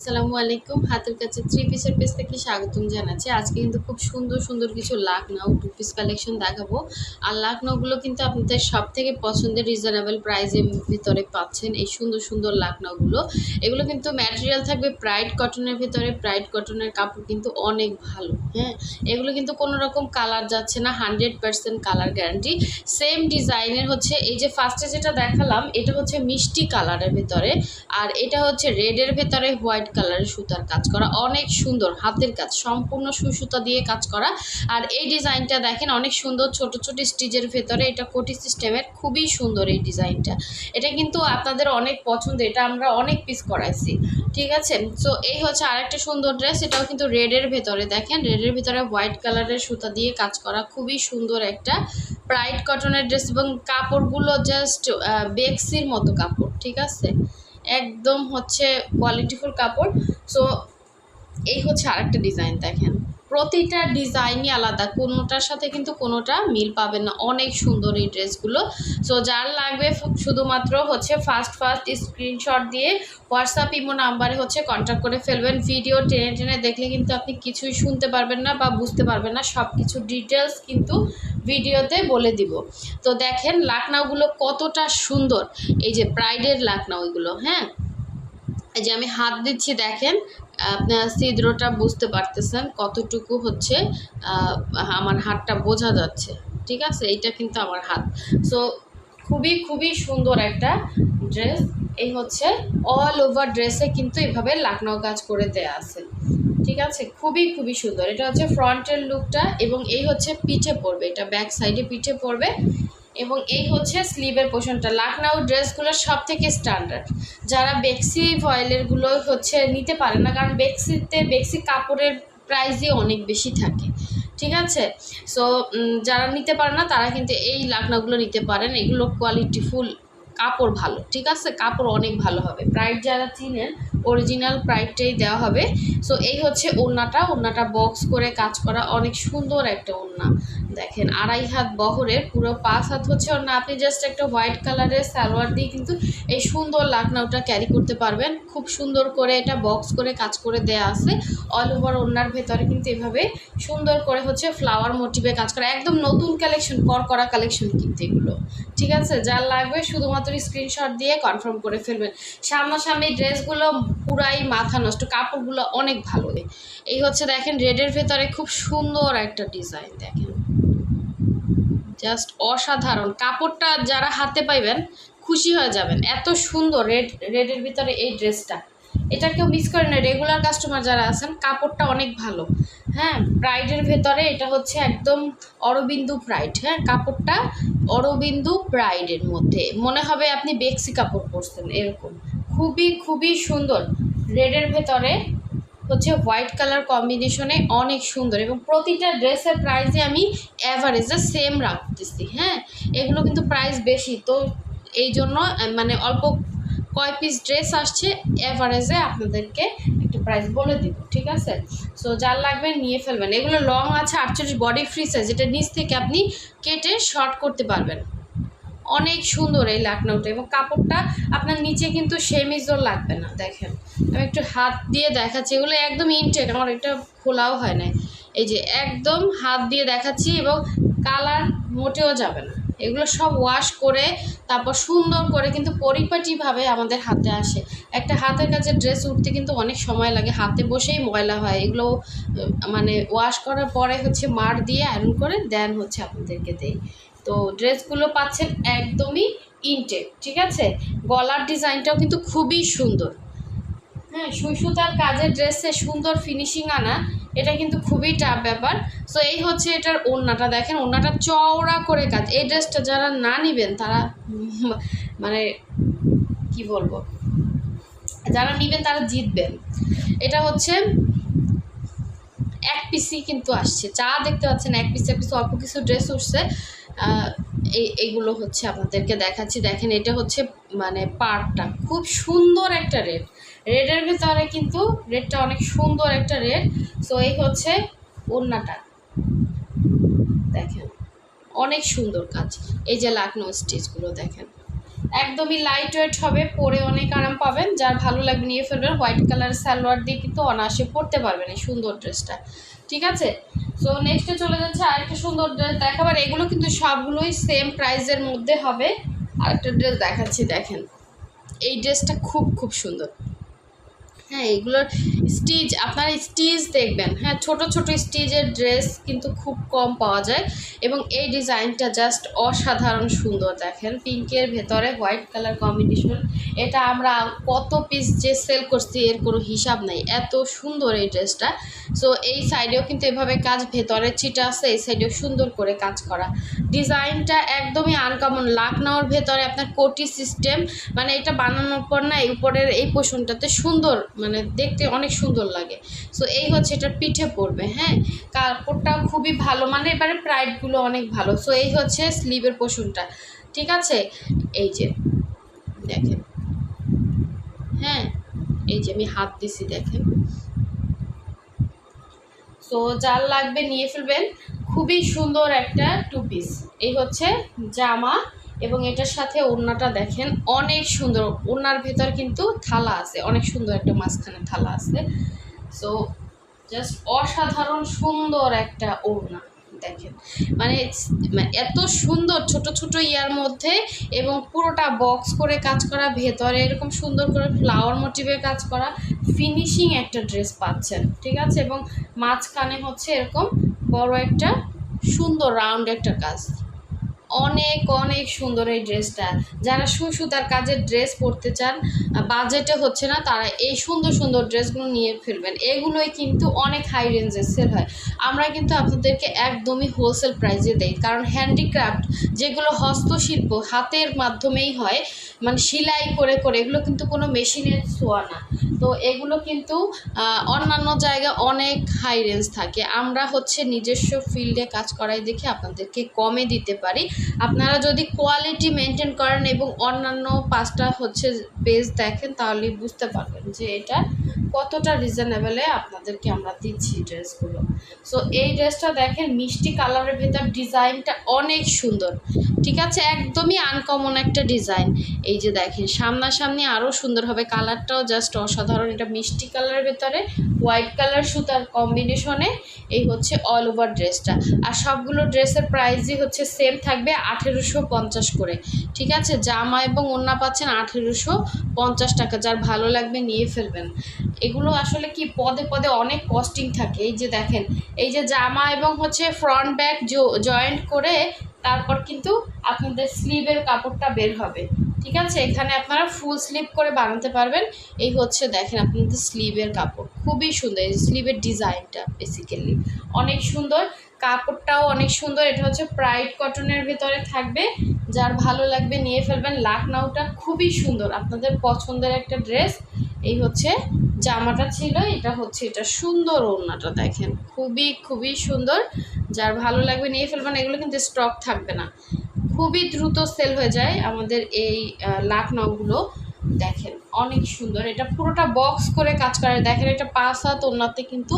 আসসালামু আলাইকুম। হাতের কাছে থ্রি পিসের পেজ থেকে স্বাগতম জানাচ্ছি। আজকে কিন্তু খুব সুন্দর সুন্দর কিছু লাকনাউ টু পিস কালেকশন দেখাবো। আর লাকনাউগুলো কিন্তু আপনাদের সব থেকে পছন্দের রিজনেবল প্রাইসের ভিতরে পাচ্ছেন এই সুন্দর সুন্দর লাকনাউগুলো এগুলো কিন্তু ম্যাটেরিয়াল থাকবে প্রাইড কটনের ভিতরে। প্রাইড কটনের কাপড় কিন্তু অনেক ভালো হ্যাঁ? এগুলো কিন্তু কোনো রকম কালার যাচ্ছে না hundred percent colour guarantee same ডিজাইনের হচ্ছে, এই যে ফার্স্টে যেটা দেখালাম, এটা হচ্ছে মিষ্টি কালারের ভিতরে। আর এটা হচ্ছে রেডের ভেতরে হোয়াইট কালারের সুতার কাজ করা, অনেক সুন্দর হাতের কাজ, সম্পূর্ণ সুই সুতা দিয়ে কাজ করা। আর এই ডিজাইনটা দেখেন, অনেক সুন্দর, ছোট ছোট স্টিচের ভেতরে এটা কোটি সিস্টেমের খুবই সুন্দর এই ডিজাইনটা। এটা কিন্তু আপনাদের অনেক পছন্দ, এটা আমরা অনেক পিস করাইছি, ঠিক আছে? সো এই হচ্ছে আরেকটা সুন্দর ড্রেস এটাও কিন্তু রেডের ভেতরে দেখেন রেডের ভেতরে হোয়াইট কালারের সুতা দিয়ে কাজ করা, খুবই সুন্দর একটা প্রাইড কটনের ড্রেস এবং কাপড়গুলো জাস্ট বেক্সির মতো কাপড়, ঠিক আছে? একদম হচ্ছে কোয়ালিটিফুল কাপড়। সো এই হচ্ছে আরেকটা ডিজাইন দেখেন। প্রতিটা ডিজাইনই আলাদা, কোনোটার সাথে কিন্তু কোনোটা মিল পাবেন না। অনেক সুন্দর এই ড্রেসগুলো। সো যার লাগবে শুধুমাত্র হচ্ছে ফার্স্ট ফার্স্ট স্ক্রিনশট দিয়ে হোয়াটসঅ্যাপ ইমো নাম্বারে হচ্ছে কন্ট্যাক্ট করে ফেলবেন। ভিডিও টেনে টেনে দেখলে কিন্তু আপনি কিছুই শুনতে পারবেন না বা বুঝতে পারবেন না। সব কিছু ডিটেলস কিন্তু ভিডিওতে বলে দিব। তো দেখেন লাকনাউগুলো কতটা সুন্দর। এই যে প্রাইডের লাকনাউগুলো হ্যাঁ? এই যে আমি হাত দিচ্ছি, দেখেন। আপনার ছিদ্রটা বুঝতে পারতেছেন কতটুকু হচ্ছে আমার হাতটা বোঝা যাচ্ছে। ঠিক আছে? এইটা কিন্তু আমার হাত। সো খুবই খুবই সুন্দর একটা ড্রেস। এই হচ্ছে অল ওভার ড্রেসে কিন্তু এভাবে লাকনাও কাজ করে দেয়া আছে। ঠিক আছে? খুবই খুবই সুন্দর। এটা হচ্ছে ফ্রন্টের লুকটা এবং এই হচ্ছে পিঠে পড়বে এটা ব্যাক সাইডে পিঠে পড়বে এবং এই হচ্ছে স্লিভের পোষণটা লাকনাউ ড্রেসগুলো সব থেকে স্ট্যান্ডার্ড। যারা বেক্সি ভয়েলেরগুলো হচ্ছে নিতে পারে না, কারণ বেক্সিতে, বেক্সি কাপড়ের প্রাইসই অনেক বেশি থাকে। ঠিক আছে? সো যারা নিতে পারে না, তারা কিন্তু এই লাকনাগুলো নিতে পারেন। এগুলো কোয়ালিটিফুল কাপড় ভালো। ঠিক আছে? কাপড় অনেক ভালো হবে। প্রাইড যারা চিনেন অরিজিনাল প্রাইডটাই দেওয়া হবে। সো এই হচ্ছে ওড়নাটা। ওড়নাটা বক্স করে কাজ করা অনেক সুন্দর একটা ওড়না। দেখেন, আড়াই হাত বহরের, পুরো পাঁচ হাত হচ্ছে ওড়না। আপনি জাস্ট একটা হোয়াইট কালারের সালোয়ার দিয়ে কিন্তু এই সুন্দর লাকনাউটা ক্যারি করতে পারবেন। খুব সুন্দর করে এটা বক্স করে কাজ করে দেয়া আছে। অল ওভার ওড়নার ভেতরে কিন্তু এভাবে সুন্দর করে হচ্ছে ফ্লাওয়ার মোটিভে কাজ করা। একদম নতুন কালেকশন কর করা কালেকশন কিন্তু এগুলো। ঠিক আছে? যার লাগবে শুধুমাত্র স্ক্রিনশট দিয়ে কনফার্ম করে ফেলবেন। সামনাসামনি ড্রেসগুলো পুরাই মাথা নষ্ট, কাপড়গুলো অনেক ভালো। এই হচ্ছে দেখেন রেডের ভেতরে খুব সুন্দর একটা ডিজাইন দেখেন। জাস্ট অসাধারণ। কাপড়টা যারা হাতে পাইবেন, খুশি হয়ে যাবেন। এত সুন্দর রেড, রেডের ভিতরে এই ড্রেসটা। এটা কেউ মিস করে না। রেগুলার কাস্টমার যারা আছেন, কাপড়টা অনেক ভালো। হ্যাঁ প্রাইডের ভেতরে এটা হচ্ছে একদম অরবিন্দু প্রাইড হ্যাঁ কাপড়টা অরবিন্দু প্রাইডের মধ্যে। মনে হবে আপনি বেক্সি কাপড় পরছেন, এরকম। খুবই খুবই সুন্দর। রেডের ভেতরে হচ্ছে হোয়াইট কালার কম্বিনেশনে অনেক সুন্দর এবং প্রতিটা ড্রেসের প্রাইসে আমি অ্যাভারেজে সেম রাখতেছি হ্যাঁ? এগুলো কিন্তু প্রাইস বেশি, তো এই জন্য মানে অল্প কয় পিস ড্রেস আসছে অ্যাভারেজে আপনাদেরকে একটা প্রাইস বলে দিব, ঠিক আছে? সো যার লাগবে নিয়ে ফেলবেন। এগুলো লং আছে, আটচল্লিশ বডি ফ্রি সাইজ যেটা নিচ থেকে আপনি কেটে শর্ট করতে পারবেন। অনেক সুন্দর এই লাকনাউটা এবং কাপড়টা আপনার নিচে কিন্তু সেমিজও লাগবে না, দেখেন। আমি একটু হাত দিয়ে দেখাচ্ছি, এগুলো একদম ইনটেক আমার এটা খোলাও হয় না এই যে একদম হাত দিয়ে দেখাচ্ছি এবং কালার মোটেও যাবে না। এগুলো সব ওয়াশ করে, তারপর সুন্দর করে কিন্তু পরিপাটিভাবে আমাদের হাতে আসে। একটা হাতের কাছে ড্রেস উঠতে কিন্তু অনেক সময় লাগে, হাতে বসেই ময়লা হয়। এগুলো মানে ওয়াশ করার পরে হচ্ছে মার দিয়ে আয়রন করে দেন হচ্ছে আপনাদেরকে দেয় তো ড্রেসগুলো পাচ্ছেন একদমই ইনটেক ঠিক আছে? গলার ডিজাইনটাও কিন্তু খুবই সুন্দর। হ্যাঁ সুই সুতার কাজের ড্রেসে সুন্দর ফিনিশিং আনা, এটা কিন্তু খুবই টাফ ব্যাপার। সো এই হচ্ছে এটার ওড়নাটা, দেখেন ওড়নাটা চওড়া করে কাজ। এই ড্রেসটা যারা না নিবেন, তারা মানে কি বলব? যারা নিবেন, তারা জিতবেন। এটা হচ্ছে এক পিসই কিন্তু আসছে। চা দেখতে পাচ্ছেন, এক পিস এক পিস অল্প কিছু ড্রেস উঠছে। এই এইগুলো হচ্ছে আপনাদেরকে দেখাচ্ছি। দেখেন, এটা হচ্ছে মানে পার্টটা খুব সুন্দর একটা রেড। রেডের ভিতরে কিন্তু রেডটা অনেক সুন্দর একটা রেড। সো এই হচ্ছে ওড়নাটা। দেখেন, অনেক সুন্দর কাজ। এই যে লাকনো স্টিচগুলো, দেখেন। একদমই লাইট ওয়েট হবে, পরে অনেক আরাম পাবেন। যার ভালো লাগবে নিয়ে ফেলবেন। হোয়াইট কালার সালোয়ার দিয়ে কিন্তু অনায়াসে পরতে পারবেন এই সুন্দর ড্রেসটা ঠিক আছে? সো নেক্সটে চলে যাচ্ছে আরেকটা সুন্দর ড্রেস দেখাবার এগুলো কিন্তু সবগুলোই সেম প্রাইসের মধ্যে হবে। আরেকটা ড্রেস দেখাচ্ছি, দেখেন। এই ড্রেসটা খুব খুব সুন্দর। হ্যাঁ এগুলোর স্টিচ, আপনারা স্টিচ দেখবেন। হ্যাঁ ছোট ছোট স্টিচের ড্রেস কিন্তু খুব কম পাওয়া যায় এবং এই ডিজাইনটা জাস্ট অসাধারণ সুন্দর। দেখেন, পিঙ্কের ভেতরে হোয়াইট কালার কম্বিনেশন। এটা আমরা কত পিস যে সেল করছি, এর কোনো হিসাব নেই। এত সুন্দর এই ড্রেসটা। সো এই সাইডেও কিন্তু এভাবে কাজ, ভেতরে ছিটা আছে, এই সাইডেও সুন্দর করে কাজ করা। ডিজাইনটা একদমই আনকমন লাকনাওর ভেতরে আপনার কোটি সিস্টেম মানে এটা বানানোর পর না এই উপরের এই পোষণটাতে সুন্দর মানে দেখতে অনেক সুন্দর লাগে। সো এই হচ্ছে এটা পিঠে পড়বে হ্যাঁ? কাপড়টাও খুবই ভালো মানে এবারে প্রাইডগুলো অনেক ভালো। সো এই হচ্ছে স্লিভের পোষণটা, ঠিক আছে? এই যে, দেখেন। হ্যাঁ এই যে আমি হাত দিছি, দেখেন। সো যার লাগবে নিয়ে ফেলবেন। খুবই সুন্দর একটা টু পিস এই হচ্ছে জামা এবং এটার সাথে ওড়নাটা দেখেন, অনেক সুন্দর। ওড়নার ভেতর কিন্তু থালা আছে, অনেক সুন্দর একটা মাঝখানে থালা আছে। সো জাস্ট অসাধারণ সুন্দর একটা ওড়না, দেখেন। মানে এত সুন্দর ছোট ছোট ইয়ার মধ্যে এবং পুরোটা বক্স করে কাজ করা, ভেতরে এরকম সুন্দর করে ফ্লাওয়ার মোটিভে কাজ করা ফিনিশিং একটা ড্রেস পাচ্ছেন, ঠিক আছে? এবং মাঝখানে হচ্ছে এরকম বড় একটা সুন্দর রাউন্ড একটা কাজ। অনেক অনেক সুন্দর এই ড্রেসটা। যারা সুসুতার কাজের ড্রেস পরতে চান বাজেটে হচ্ছে না, তারা এই সুন্দর সুন্দর ড্রেসগুলো নিয়ে ফেলবেন। এগুলোই কিন্তু অনেক হাই রেঞ্জের সেল হয়। আমরা কিন্তু আপনাদেরকে একদমই হোলসেল প্রাইসে দেই। কারণ হ্যান্ডিক্রাফট যেগুলো হস্তশিল্প, হাতের মাধ্যমেই হয় মানে সেলাই করে করে, এগুলো কিন্তু কোনো মেশিনের ছোঁয়া না। তো এগুলো কিন্তু অন্যান্য জায়গায় অনেক হাই রেঞ্জ থাকে। আমরা হচ্ছে নিজস্ব ফিল্ডে কাজ করাই দেখে আপনাদেরকে কমে দিতে পারি। আপনারা যদি কোয়ালিটি মেনটেন করেন এবং অন্যান্য পাঁচটা হচ্ছে পেজ দেখেন, তাহলে বুঝতে পারবেন যে এটা কতটা রিজনেবলে আপনাদেরকে আমরা দিচ্ছি ড্রেসগুলো। সো এই ড্রেসটা দেখেন, মিষ্টি কালারের ভেতর ডিজাইনটা অনেক সুন্দর। ঠিক আছে? একদমই আনকমন একটা ডিজাইন এই যে দেখেন, সামনাসামনি আরও সুন্দর হবে। কালারটাও জাস্ট অসাধারণ। এটা মিষ্টি কালারের ভেতরে হোয়াইট কালার সুতার কম্বিনেশনে এই হচ্ছে অল ওভার ড্রেসটা আর সবগুলো ড্রেসের প্রাইসই হচ্ছে সেম থাকবে। আঠেরোশো পঞ্চাশ করে। ঠিক আছে? জামা এবং ওড়না পাচ্ছেন আঠেরোশো পঞ্চাশ টাকা। যার ভালো লাগবে নিয়ে ফেলবেন। এগুলো আসলে কি পদে পদে অনেক কস্টিং থাকে। এই যে দেখেন, এই যে জামা এবং হচ্ছে ফ্রন্ট ব্যাক জয়েন্ট করে তারপর কিন্তু আপনাদের স্লিভের কাপড়টা বের হবে। ঠিক আছে? এখানে আপনারা ফুল স্লিভ করে বানাতে পারবেন। এই হচ্ছে দেখেন আপনাদের স্লিভের কাপড়। খুবই সুন্দর। এই স্লিভের ডিজাইনটা বেসিক্যালি অনেক সুন্দর। কাপড়টাও অনেক সুন্দর। এটা হচ্ছে প্রাইড কটনের ভেতরে থাকবে। যার ভালো লাগবে নিয়ে ফেলবেন। লাকনাউটা খুবই সুন্দর। আপনাদের পছন্দের একটা ড্রেস এই হচ্ছে জামাটা ছিল। এটা হচ্ছে এটা সুন্দর ওড়নাটা, দেখেন। খুবই খুবই সুন্দর। যার ভালো লাগবে নিয়ে ফেলবেন। এগুলো কিন্তু স্টক থাকবে না। খুবই দ্রুত সেল হয়ে যায় আমাদের এই লাকনাউগুলো দেখেন, অনেক সুন্দর। এটা পুরোটা বক্স করে কাজ করা। দেখেন, এটা পাঁচ হাত ওনাতে কিন্তু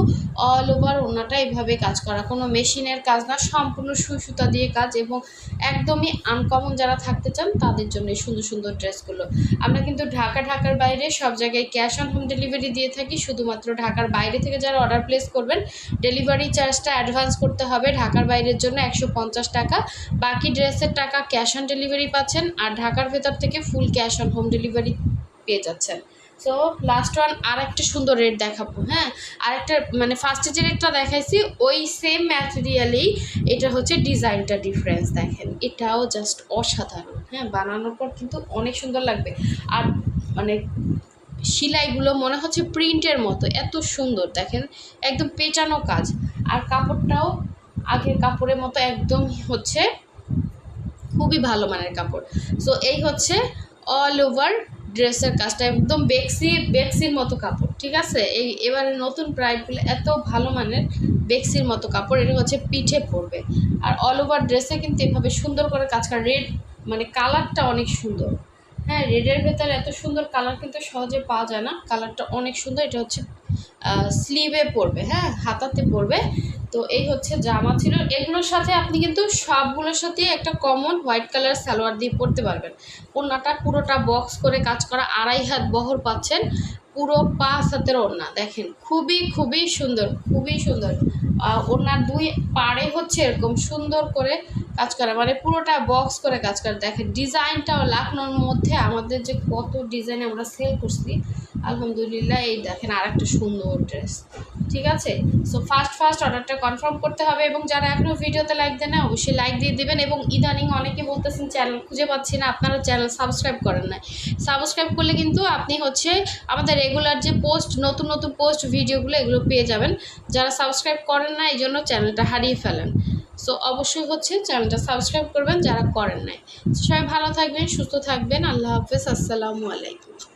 অল ওভার ওনাটা এভাবে কাজ করা। কোনো মেশিনের কাজ না, সম্পূর্ণ সুই সুতা দিয়ে কাজ এবং একদমই আনকমন যারা থাকতে চান, তাদের জন্য সুন্দর সুন্দর ড্রেসগুলো। আমরা কিন্তু ঢাকা, ঢাকার বাইরে সব জায়গায় ক্যাশ অন হোম ডেলিভারি দিয়ে থাকি। শুধুমাত্র ঢাকার বাইরে থেকে যারা অর্ডার প্লেস করবেন ডেলিভারি চার্জটা অ্যাডভান্স করতে হবে। ঢাকার বাইরের জন্য একশো পঞ্চাশ টাকা। বাকি ড্রেসের টাকা ক্যাশ অন ডেলিভারি পাচ্ছেন। আর ঢাকার ভেতর থেকে full cash on home delivery পেয়ে যাচ্ছেন। সো লাস্ট ওয়ান আর একটা সুন্দর রেট দেখাবো হ্যাঁ? আর একটা মানে ফার্স্টে যে রেটটা দেখাইছি, ওই সেম ম্যাটেরিয়ালেই এটা হচ্ছে ডিজাইনটা ডিফারেন্স দেখেন। এটাও জাস্ট অসাধারণ হ্যাঁ? বানানোর পর কিন্তু অনেক সুন্দর লাগবে। আর মানে সেলাইগুলো মনে হচ্ছে প্রিন্টের মতো, এত সুন্দর, দেখেন? একদম পেঁচানো কাজ। আর কাপড়টাও আগের কাপড়ের মতো একদম হচ্ছে খুবই ভালো মানের কাপড়। সো এই হচ্ছে অল ওভার ড্রেসের কাজটা একদম বেক্সি, বেক্সির মতো কাপড়, ঠিক আছে? এই এবারে নতুন প্রাইডগুলো এত ভালো মানের বেক্সির মতো কাপড়, এটা হচ্ছে পিঠে পড়বে আর অল ওভার ড্রেসে কিন্তু এভাবে সুন্দর করে কাজ করা রেড মানে কালারটা অনেক সুন্দর। হ্যাঁ রেডের ভেতরে এত সুন্দর কালার কিন্তু সহজে পাওয়া যায় না। কালারটা অনেক সুন্দর, এটা হচ্ছে স্লিভে পড়বে হ্যাঁ হাতাতে পড়বে তো এই হচ্ছে জামা ছিল। এগুলোর সাথে আপনি কিন্তু সবগুলোর সাথে একটা কমন হোয়াইট কালার সালোয়ার দিয়ে পরতে পারবেন। ওড়নাটা পুরোটা বক্স করে কাজ করা আড়াই হাত বহর পাচ্ছেন। পুরো পাঁচ হাতের ওড়না, দেখেন, খুবই খুবই সুন্দর খুবই সুন্দর। ওড়নার দুই পাড়ে হচ্ছে এরকম সুন্দর করে কাজ করা। মানে পুরোটা বক্স করে কাজ করে। দেখেন ডিজাইনটাও লাখনোর মধ্যে আমাদের যে কত ডিজাইন আমরা সেল করছি, আলহামদুলিল্লাহ এই দেখেন আর একটা সুন্দর ড্রেস ঠিক আছে? সো ফার্স্ট ফার্স্ট অর্ডারটা কনফার্ম করতে হবে এবং যারা এখনও ভিডিওতে লাইক দেন না অবশ্যই লাইক দিয়ে দিবেন এবং ইদানিং অনেকে বলতেছেন চ্যানেল খুঁজে পাচ্ছি না, আপনারা চ্যানেল সাবস্ক্রাইব করেন না সাবস্ক্রাইব করলে কিন্তু আপনি হচ্ছে আমাদের রেগুলার যে পোস্ট নতুন নতুন পোস্ট ভিডিওগুলো এগুলো পেয়ে যাবেন। যারা সাবস্ক্রাইব করেন না, এই জন্য চ্যানেলটা হারিয়ে ফেলেন। সো অবশ্যই হচ্ছে চ্যানেলটা সাবস্ক্রাইব করবেন যারা করেন নাই। সবাই ভালো থাকবেন, সুস্থ থাকবেন। আল্লাহ হাফেজ। আসসালামু আলাইকুম।